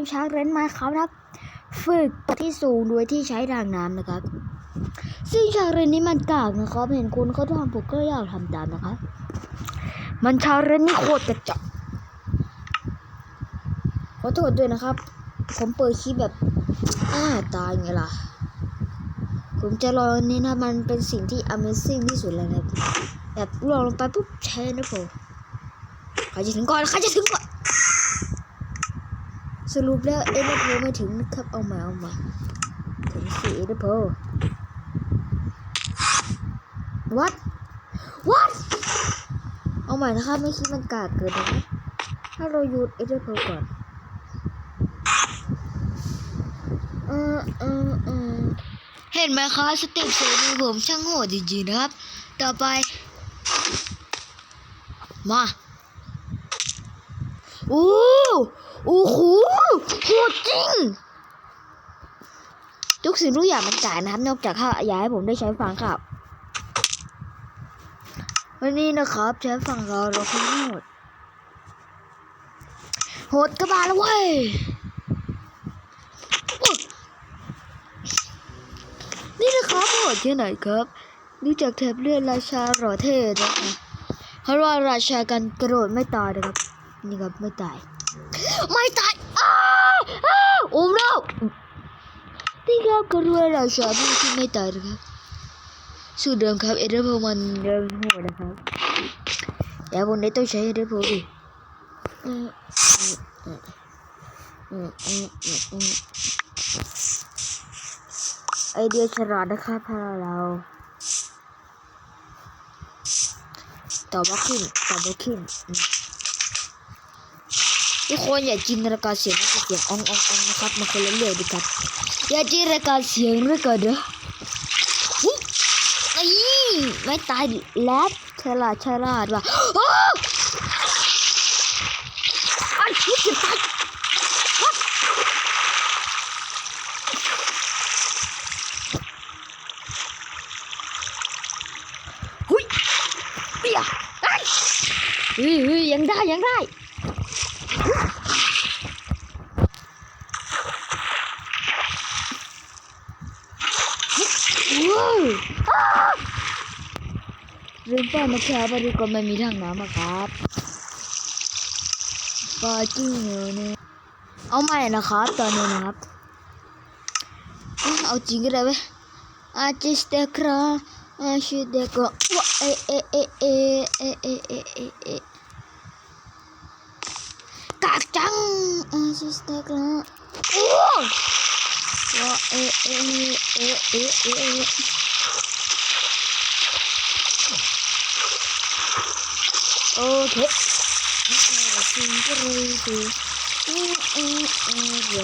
มชาร์เรนมาครับครับ ฝึกที่สูงโดยที่ใช้ทางน้ำนะครับ ซึ่งชาร์เรนนี้มันกากนะครับเห็นคนเขาทำผมก็อยากทำตามนะครับ มันชาร์เรนนี่โคตรกระจอกขอโทษด้วยนะครับ ผมเปิดคลิปแบบอ้าตายไงล่ะ ผมจะรอนี่นะมันเป็นสิ่งที่ Amazing ที่สุดเลยนะแบบลองลงไปปุ๊บแช่นะผมใครจะถึงก่อนใครจะถึงก่อน สรุปแล้วเอ็นเดอร์โพไม่ถึงนะครับ เอามาเอามา ถึงสี่เอ็นเดอร์โพ what what เอาใหม่นะครับไม่คิดมันกากเกินนะถ้าเราหยุดเอ็นเดอร์โพก่อนเออเออเออเห็นไหมคะสเต็ปเซนผมช่างโหดจริงๆนะครับ ต่อไป มา โอ้ โอ้โหโหดจริง ทุกสิ่งทุกอย่างมันจ่ายนะครับ นอกจากข้าอยากให้ผมได้ใช้ฟังครับ วันนี้นะครับ ใช้ฟังเราเราคุณโหดโหดกระบาลแล้วเว้ยนี่นะครับโหดแค่ไหนครับดูจากแถบเลือดราชาหล่อเท่นะคะเพราะว่าราชากันกระโดดไม่ตายนะครับ นี่ครับไม่ตาย ไม่ตายอ้าวอ้าวโอ้โน้นี่ครับกระโดดราชาผู้ที่ไม่ตายนะครับสูตรเดิมครับเอเดอร์โพมันเดิมโหดนะครับอย่าบนนี้ต้องใช้เอเดอร์โพอืมอืมอืมอืมอืมอืมไอเดียฉลาดนะครับพาเรา ต่อว่าขึ้นต่อว่าขึ้นอืม ทุกคนอย่าจินตนาการเสียงนะเสียงอ่องอ่องอ่องนะครับมันคนละเรื่องดีครับอย่าจินตนาการเสียงด้วยกันเด้ออุ๊ยนี่ไม่ตายแล้วฉลาดฉลาดว่ะอันนี้จะตายเฮ้ยเฮ้ยยังได้ยังได้ ลืมป้ายมะพร้าวไปดีกว่าม่มีทางน้ำอะครับปาจิ้งเหนียวเนี่ยเอาใหม่นะครับ ตอนนี้นะครับ เอาจริงก็ได้เว้ยอาจิสเตคราอาชิเดกว่าเอเอเอเอเอเอเอเอ แอร์ชิสเต็กแล้วว้าเอเอเอเอเอเอโอเคจริงก็เลยสิเอเอเอเอ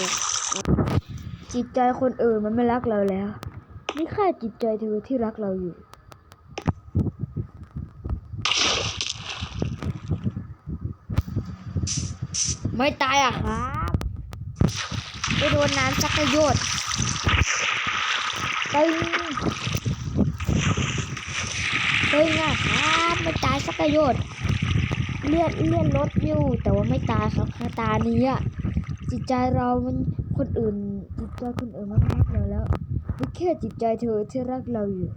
จิตใจคนอื่นมันไม่รักเราแล้ว นี่แค่จิตใจเธอที่รักเราอยู่ ไม่ตายอะครับไปโดนน้ำสักรยดตึงตึงอะครับไม่ตายสักรยดเลือดเลือดลดอยู่ แต่ว่าไม่ตายครับคาตานี้อะจิตใจเรามันคนอื่น จิตใจคนอื่นมันรักเราแล้วนี่แค่จิตใจเธอที่รักเราอยู่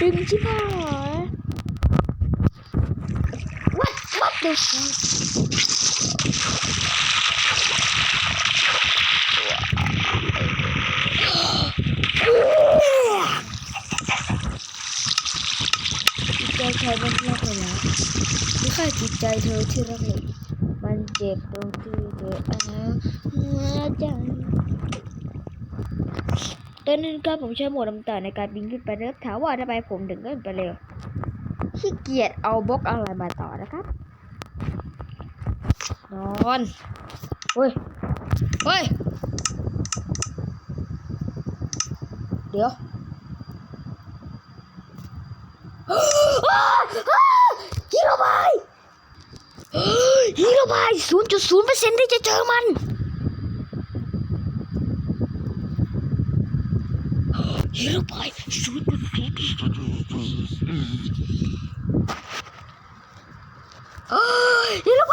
ตึงชิบหาย What What the fuck จิตใจเธอมันรักเราแล้วนี่แค่จิตใจเธอที่รักเราอยู่มันเจ็บตรงที่เธอเอาหัวใจตอนนั้นก็ผมใช้โหมดลำต่อในการบินขึ้นไปนะครับถามว่าทำไมผมถึงขึ้นไปเร็วขี้เกียจเอาบล็อกอะไรมาต่อนะครับ นอนเฮ้ยเฮ้ย เดี๋ยวฮีโร่บายฮีโร่บายศูนย์จุดศูนย์เปอร์เซ็นต์ที่จะเจอมันฮีโร่บายศูนย์จุดศูนย์ เอ้ยนี่ลู